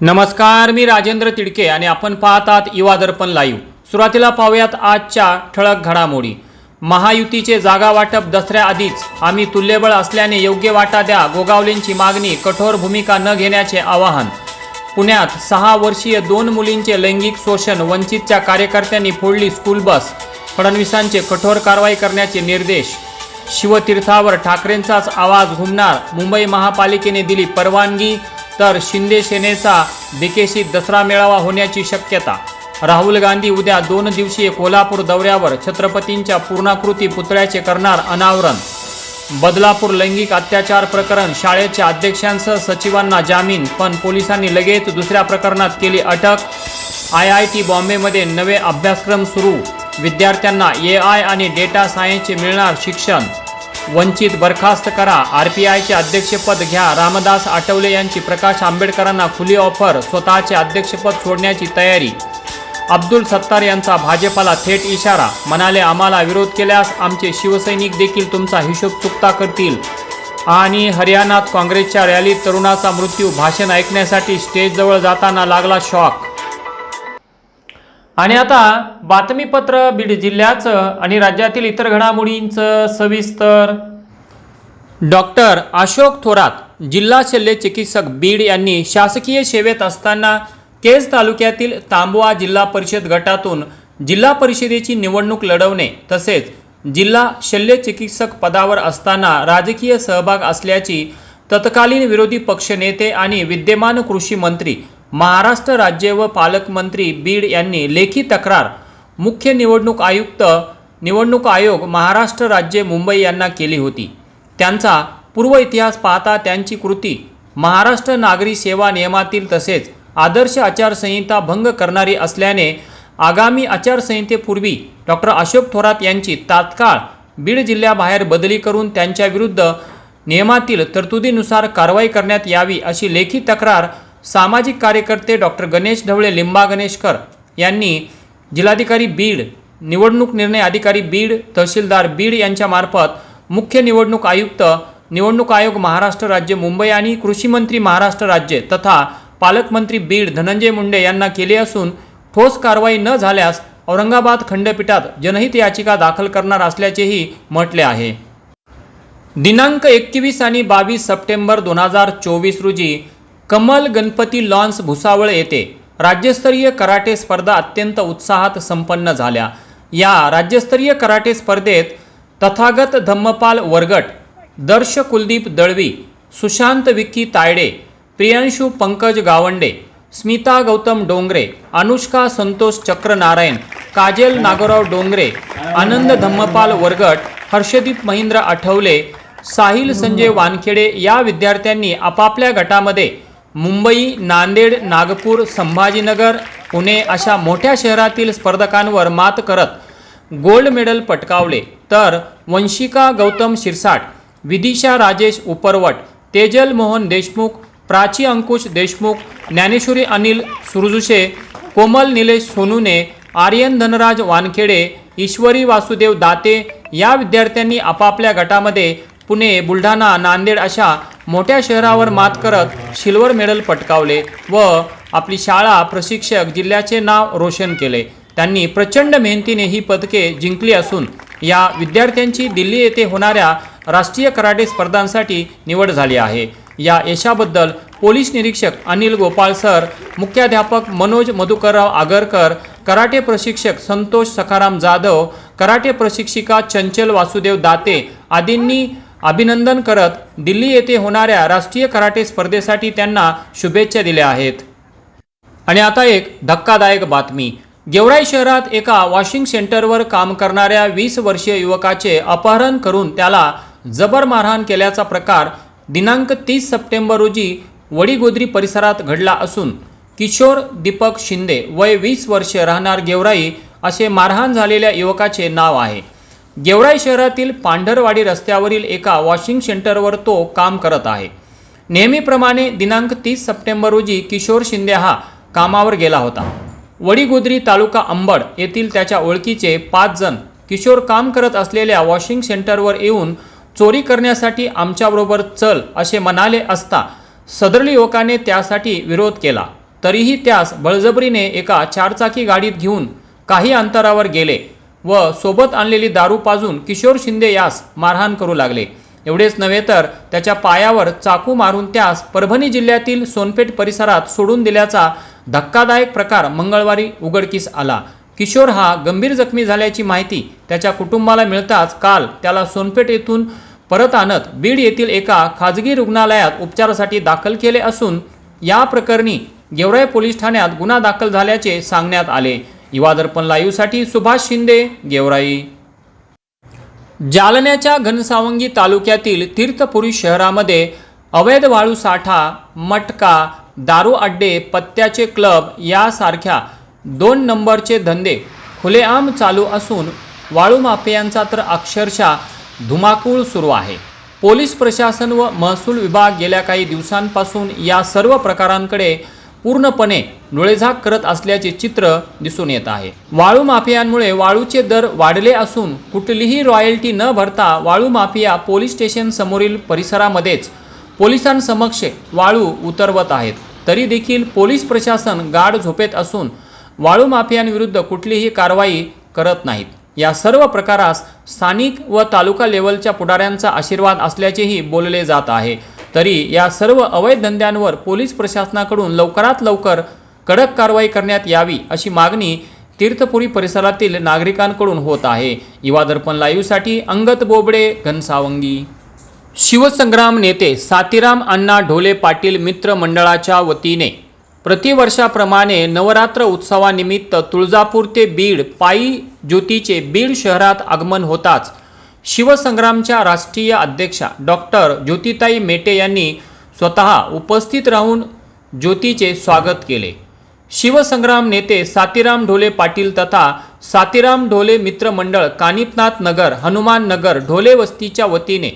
नमस्कार मी राजेंद्र तिडके आणि आपण पाहतात युवा दर्पण लाईव्ह. सुरुवातीला पाहूयात आजच्या ठळक घडामोडी. महायुतीचे जागा वाटप दसऱ्याआधीच. आम्ही तुल्यबळ असल्याने योग्य वाटा द्या गोगावलेंची मागणी कठोर भूमिका न घेण्याचे आवाहन. पुण्यात सहा वर्षीय दोन मुलींचे लैंगिक शोषण वंचितच्या कार्यकर्त्यांनी फोडली स्कूल बस. फडणवीसांचे कठोर कारवाई करण्याचे निर्देश. शिवतीर्थावर ठाकरेंचाच आवाज घुमणार मुंबई महापालिकेने दिली परवानगी. तर शिंदे सेनेचा दिकेशी दसरा मेळावा होण्याची शक्यता. राहुल गांधी उद्या दोन दिवसीय कोल्हापूर दौऱ्यावर छत्रपतींच्या पूर्णाकृती पुतळ्याचे करणार अनावरण. बदलापूर लैंगिक अत्याचार प्रकरण शाळेच्या अध्यक्षांसह सचिवांना जामीन पण पोलिसांनी लगेच दुसऱ्या प्रकरणात केली अटक. आय आय टी बॉम्बेमध्ये नवे अभ्यासक्रम सुरू. विद्यार्थ्यांना ए आय आणि डेटा सायन्सचे मिळणार शिक्षण. वंचित बरखास्त करा. आर पी आयचे अध्यक्षपद घ्या. रामदास आठवले यांची प्रकाश आंबेडकरांना खुली ऑफर स्वतःचे अध्यक्षपद सोडण्याची तयारी. अब्दुल सत्तार यांचा भाजपाला थेट इशारा. म्हणाले आम्हाला विरोध केल्यास आमचे शिवसैनिक देखील तुमचा हिशोब चुकता करतील. आणि हरियाणात काँग्रेसच्या रॅलीत तरुणाचा मृत्यू भाषण ऐकण्यासाठी स्टेजजवळ जाताना लागला शॉक. आणि आता बातमीपत्र बीड जिल्ह्याचं आणि राज्यातील इतर घडामोडींचं सविस्तर. डॉक्टर अशोक थोरात जिल्हा शल्य चिकित्सक बीड यांनी शासकीय सेवेत असताना केज तालुक्यातील तांबवा जिल्हा परिषद गटातून जिल्हा परिषदेची निवडणूक लढवणे तसेच जिल्हा शल्य चिकित्सक पदावर असताना राजकीय सहभाग असल्याची तत्कालीन विरोधी पक्षनेते आणि विद्यमान कृषी मंत्री महाराष्ट्र राज्य व पालकमंत्री बीड यांनी लेखी तक्रार. मुख्य निवडणूक आयुक्त निवडणूक आयोग महाराष्ट्र राज्य मुंबई यांना केली होती. त्यांचा पूर्व इतिहास पाहता त्यांची कृती महाराष्ट्र नागरी सेवा नियमातील तसेच आदर्श आचारसंहिता भंग करणारी असल्याने आगामी आचारसंहितेपूर्वी डॉक्टर अशोक थोरात यांची तात्काळ बीड जिल्ह्याबाहेर बदली करून त्यांच्याविरुद्ध नियमातील तरतुदीनुसार कारवाई करण्यात यावी अशी लेखी तक्रार सामाजिक कार्यकर्ते डॉक्टर गणेश ढवळे लिंबा गणेशकर यांनी जिल्हाधिकारी बीड निवडणूक निर्णय अधिकारी बीड तहसीलदार बीड यांच्यामार्फत मुख्य निवडणूक आयुक्त निवडणूक आयोग महाराष्ट्र राज्य मुंबई आणि कृषी मंत्री महाराष्ट्र राज्य तथा पालकमंत्री बीड धनंजय मुंडे यांना केले असून ठोस कारवाई न झाल्यास औरंगाबाद खंडपीठात जनहित याचिका दाखल करणार असल्याचेही म्हटले आहे. दिनांक एकवीस आणि बावीस सप्टेंबर दोन हजार चोवीस रोजी कमल गणपती लॉन्स भुसावळ येथे राज्यस्तरीय कराटे स्पर्धा अत्यंत उत्साहात संपन्न झाल्या. या राज्यस्तरीय कराटे स्पर्धेत तथागत धम्मपाल वरगट दर्श कुलदीप दळवी सुशांत विक्की तायडे प्रियांशू पंकज गावंडे स्मिता गौतम डोंगरे अनुष्का संतोष चक्रनारायण काजल नागोराव डोंगरे आनंद धम्मपाल वरगट हर्षदीप महेंद्र आठवले साहिल संजय वानखेडे या विद्यार्थ्यांनी आपापल्या गटामध्ये मुंबई नांदेड नागपूर संभाजीनगर पुणे अशा मोठ्या शहरातील स्पर्धकांवर मात करत गोल्ड मेडल पटकावले. तर वंशिका गौतम शिरसाट विदिशा राजेश उपरवट तेजल मोहन देशमुख प्राची अंकुश देशमुख ज्ञानेश्वरी अनिल सुरजुशे कोमल निलेश सोनूने आर्यन धनराज वानखेडे ईश्वरी वासुदेव दाते या विद्यार्थ्यांनी आपापल्या गटामध्ये पुणे बुलढाणा नांदेड अशा मोठ्या शहरावर मात करत सिल्वर मेडल पटकावले व आपली शाळा प्रशिक्षक जिल्ह्याचे नाव रोशन केले. त्यांनी प्रचंड मेहनतीने ही पदके जिंकली असून या विद्यार्थ्यांची दिल्ली येथे होणाऱ्या राष्ट्रीय कराटे स्पर्धांसाठी निवड झाली आहे. या यशाबद्दल पोलीस निरीक्षक अनिल गोपाळ सर मुख्याध्यापक मनोज मधुकरराव आगरकर कराटे प्रशिक्षक संतोष सखाराम जाधव कराटे प्रशिक्षिका चंचल वासुदेव दाते आदींनी अभिनंदन करत दिल्ली येथे होणाऱ्या राष्ट्रीय कराटे स्पर्धेसाठी त्यांना शुभेच्छा दिल्या आहेत. आणि आता एक धक्कादायक बातमी. गेवराई शहरात एका वॉशिंग सेंटरवर काम करणाऱ्या वीस वर्षीय युवकाचे अपहरण करून त्याला जबर मारहाण केल्याचा प्रकार दिनांक तीस सप्टेंबर रोजी वडीगोद्री परिसरात घडला असून किशोर दीपक शिंदे वय वीस वर्षे राहणार गेवराई असे मारहाण झालेल्या युवकाचे नाव आहे. गेवराई शहरातील पांढरवाडी रस्त्यावरील एका वॉशिंग सेंटरवर तो काम करत आहे. नेहमीप्रमाणे दिनांक तीस सप्टेंबर रोजी किशोर शिंदे हा कामावर गेला होता. वडीगोद्री तालुका अंबड येथील त्याच्या ओळखीचे पाच जण किशोर काम करत असलेल्या वॉशिंग सेंटरवर येऊन चोरी करण्यासाठी आमच्याबरोबर चल असे म्हणाले असता सदरली युवकाने त्यासाठी विरोध केला. तरीही त्यास बळजबरीने एका चारचाकी गाडीत घेऊन काही अंतरावर गेले. व सोबत आणलेली दारू पाजून किशोर शिंदे यास मारहाण करू लागले. एवढेच नव्हे तर त्याच्या पायावर चाकू मारून त्यास परभणी जिल्ह्यातील सोनपेठ परिसरात सोडून दिल्याचा धक्कादायक प्रकार मंगळवारी उघडकीस आला. किशोर हा गंभीर जखमी झाल्याची माहिती त्याच्या कुटुंबाला मिळताच काल त्याला सोनपेठ येथून परत आणत बीड येथील एका खाजगी रुग्णालयात उपचारासाठी दाखल केले असून या प्रकरणी गेवराई पोलीस ठाण्यात गुन्हा दाखल झाल्याचे सांगण्यात आले. युवादर्पण लाईव्हसाठी सुभाष शिंदे गेवराई. जालन्याच्या घनसावंगी तालुक्यातील तीर्थपुरी शहरामध्ये अवैध वाळू साठा मटका दारू अड्डे पत्त्याचे क्लब यासारख्या दोन नंबरचे धंदे खुलेआम चालू असून वाळू माफियांचा तर अक्षरशः धुमाकूळ सुरू आहे. पोलीस प्रशासन व महसूल विभाग गेल्या काही दिवसांपासून या सर्व प्रकारांकडे पूर्णपणे डोळेझाक करत असल्याचे चित्र दिसून येत आहे. वाळू माफियांमुळे वाळूचे दर वाढले असून कुठलीही रॉयल्टी न भरता वाळू माफिया पोलीस स्टेशन समोरील परिसरामध्येच पोलिसांसमक्ष वाळू उतरवत आहेत. तरी देखील पोलीस प्रशासन गाढ झोपेत असून वाळू माफियांविरुद्ध कुठलीही कारवाई करत नाहीत. या सर्व प्रकारास स्थानिक व तालुका लेवलच्या पुढाऱ्यांचा आशीर्वाद असल्याचेही बोलले जात आहे. तरी या सर्व अवैध धंद्यांवर पोलीस प्रशासनाकडून लवकरात लवकर कडक कारवाई करण्यात यावी अशी मागणी तीर्थपुरी परिसरातील नागरिकांकडून होत आहे. युवा दर्पण लाईव्हसाठी अंगत बोबडे घनसावंगी. शिवसंग्राम नेते सातीराम अण्णा ढोले पाटील मित्र मंडळाच्या वतीने प्रतिवर्षाप्रमाणे नवरात्र उत्सवानिमित्त तुळजापूर ते बीड पायी ज्योतीचे बीड शहरात आगमन होताच शिवसंग्रामच्या राष्ट्रीय अध्यक्षा डॉक्टर ज्योतिताई मेटे यांनी स्वतः उपस्थित राहून ज्योतीचे स्वागत केले. शिवसंग्राम नेते सातीराम ढोले पाटील तथा सातीराम ढोले मित्रमंडळ कानिपनाथ नगर हनुमान नगर ढोले वस्तीच्या वतीने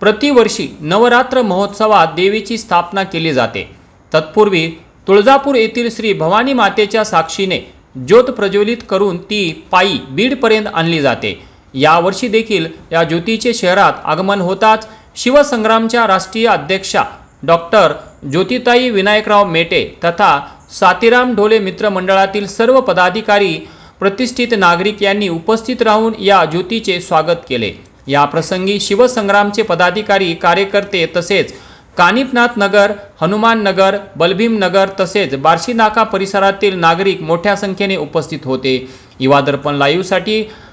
प्रतिवर्षी नवरात्र महोत्सवात देवीची स्थापना केली जाते. तत्पूर्वी तुळजापूर येथील श्री भवानी मातेच्या साक्षीने ज्योत प्रज्वलित करून ती पायी बीडपर्यंत आणली जाते. यावर्षी देखील या ज्योतीचे शहरात आगमन होताच शिवसंग्रामच्या राष्ट्रीय अध्यक्षा डॉक्टर ज्योतिताई विनायकराव मेटे तथा सातीराम ढोले मित्रमंडळातील सर्व पदाधिकारी प्रतिष्ठित नागरिक यांनी उपस्थित राहून या ज्योतीचे स्वागत केले. या प्रसंगी शिवसंग्रामचे पदाधिकारी कार्यकर्ते तसेच कानिपनाथ नगर हनुमान नगर बलभीम नगर तसेच बार्शी नाका परिसरातील नागरिक मोठ्या संख्येने उपस्थित होते. युवा दर्पण लाईव्हसाठी